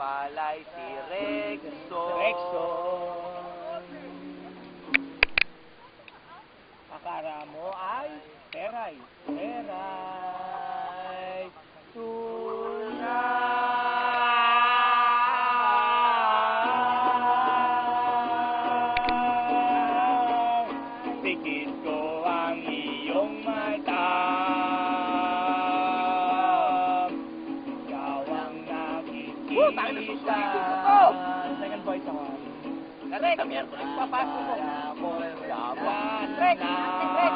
pala'y si Rexon. Rexon. Akara mo ay peray. Peray. Tunay. Pikit ko ang iyong mata. Woo, tayo na susulitin ko to. Second voice ako. Rex, papasok mo. Amoy laban Rex, ng Rex.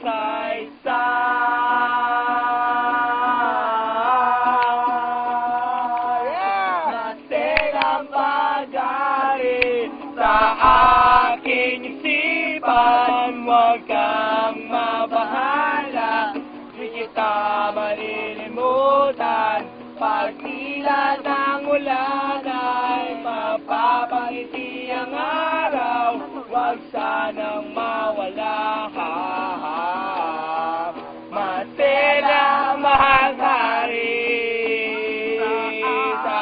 saysay. Natin ang pag-aari sa aking isipan. Huwag kang mabahala, di kita malilimutan. Mapapangiti ang araw, huwag sanang mawala. Matela mahal-hari sa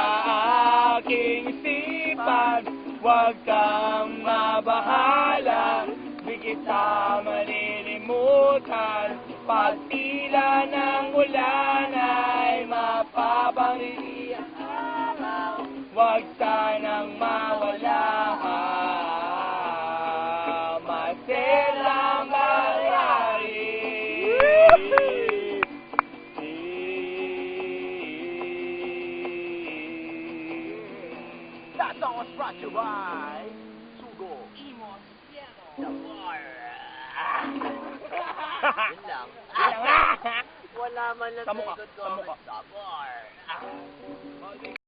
aking isipan, huwag kang mabahala, di kita malilimutan. Pag tila ng That song was brought to you by Sugo. Sabor. Yun lang. Wala man lang Sa mukha, sagot sa. Sabor.